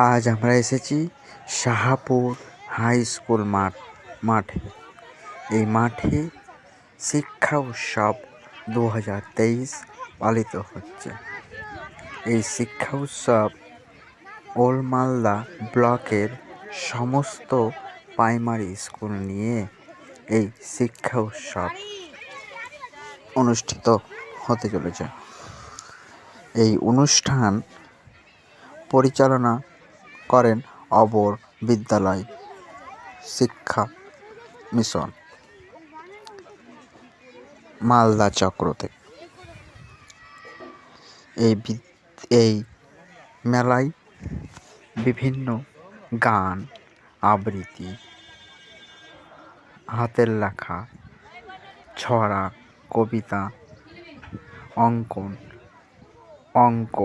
আজ আমরা এসেছি শাহাপুর হাই স্কুল মাঠ, মাঠে। এই মাঠে শিক্ষা উৎসব দু হাজার তেইশ পালিত হচ্ছে। এই শিক্ষা উৎসব ওল্ড মালদা ব্লকের সমস্ত প্রাইমারি স্কুল নিয়ে এই শিক্ষা উৎসব অনুষ্ঠিত হতে চলেছে। এই অনুষ্ঠান পরিচালনা করেন অবর বিদ্যালয় শিক্ষা মিশন, মালদা চক্র থেকে এই এই মেলায় বিভিন্ন গান, আবৃত্তি, হাতের লেখা, ছড়া, কবিতা, অঙ্কন, অঙ্ক,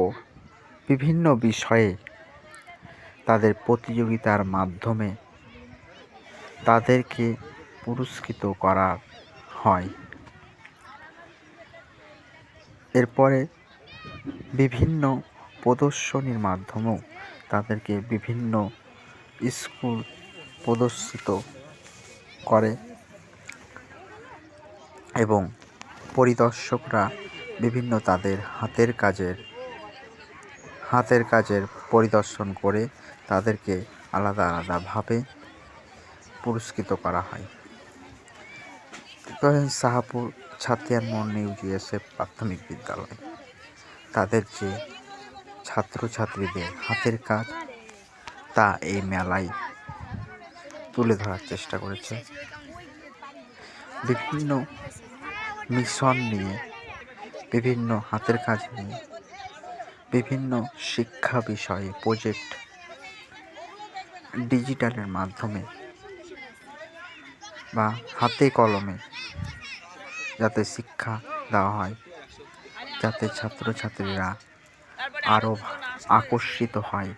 বিভিন্ন বিষয়ে তাদের প্রতিযোগিতার মাধ্যমে তাদেরকে পুরস্কৃত করা হয়। এরপরে বিভিন্ন প্রদর্শনীর মাধ্যমেও তাদেরকে বিভিন্ন স্কুল প্রদর্শিত করে এবং পরিদর্শকরা বিভিন্ন তাদের হাতের কাজের হাতের কাজের পরিদর্শন করে তাদেরকে আলাদা আলাদাভাবে পুরস্কৃত করা হয়। শাহাপুর ছাতিয়ান মোড় নিউ জিএসএফ প্রাথমিক বিদ্যালয়। তাদের যে ছাত্রছাত্রীদের হাতের কাজ, তা এই মেলায় তুলে ধরার চেষ্টা করেছে। বিভিন্ন মিশন নিয়ে, বিভিন্ন হাতের কাজ নিয়ে, বিভিন্ন শিক্ষা বিষয়ে প্রজেক্ট ডিজিটালের মাধ্যমে বা হাতে কলমে যাতে শিক্ষা দেওয়া হয়, যাতে ছাত্রছাত্রীরা আরও আকর্ষিত হয়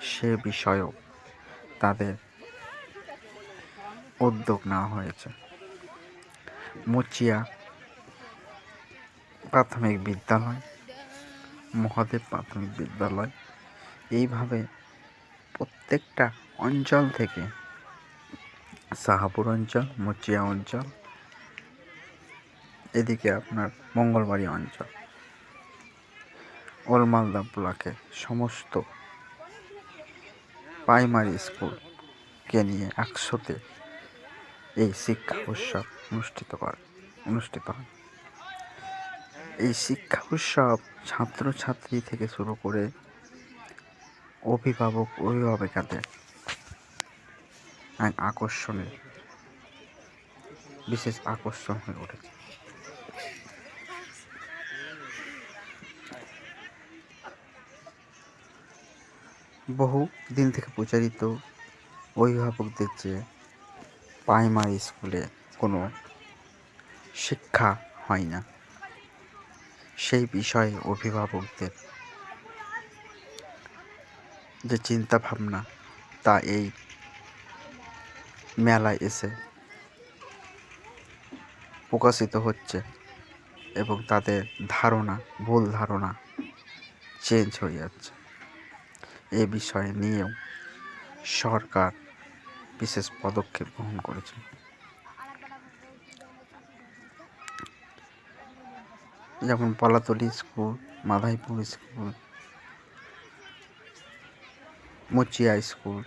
সে বিষয়েও তাদের উদ্যোগ নেওয়া হয়েছে। মুচিয়া প্রাথমিক বিদ্যালয়, মহাদেব প্রাথমিক বিদ্যালয়, এইভাবে প্রত্যেকটা অঞ্চল থেকে। শাহাপুর অঞ্চল, মুচিয়া অঞ্চল, এদিকে আপনার মঙ্গলবাড়ি অঞ্চল। ওলমালদা ব্লকে সমস্ত প্রাইমারি স্কুলকে নিয়ে একশোতে এই শিক্ষা উৎসব অনুষ্ঠিত করে, অনুষ্ঠিত হয়। এই শিক্ষা উৎসব ছাত্রছাত্রী থেকে শুরু করে অভিভাবক, অভিভাবিকাদের আকর্ষণের, বিশেষ আকর্ষণ হয়ে উঠেছে। বহু দিন থেকে প্রচারিত অভিভাবকদের যে প্রাইমারি স্কুলে কোনো শিক্ষা হয় না, সেই বিষয়ে অভিভাবকদের যে চিন্তা ভাবনা তা এই মেলায় এসে প্রকাশিত হচ্ছে এবং তাদের ধারণা, ভুল ধারণা চেঞ্জ হয়ে যাচ্ছে। এ বিষয়ে নিয়েও সরকার বিশেষ পদক্ষেপ গ্রহণ করেছে। যেমন Palatali school, Madhaipur school, Muchia school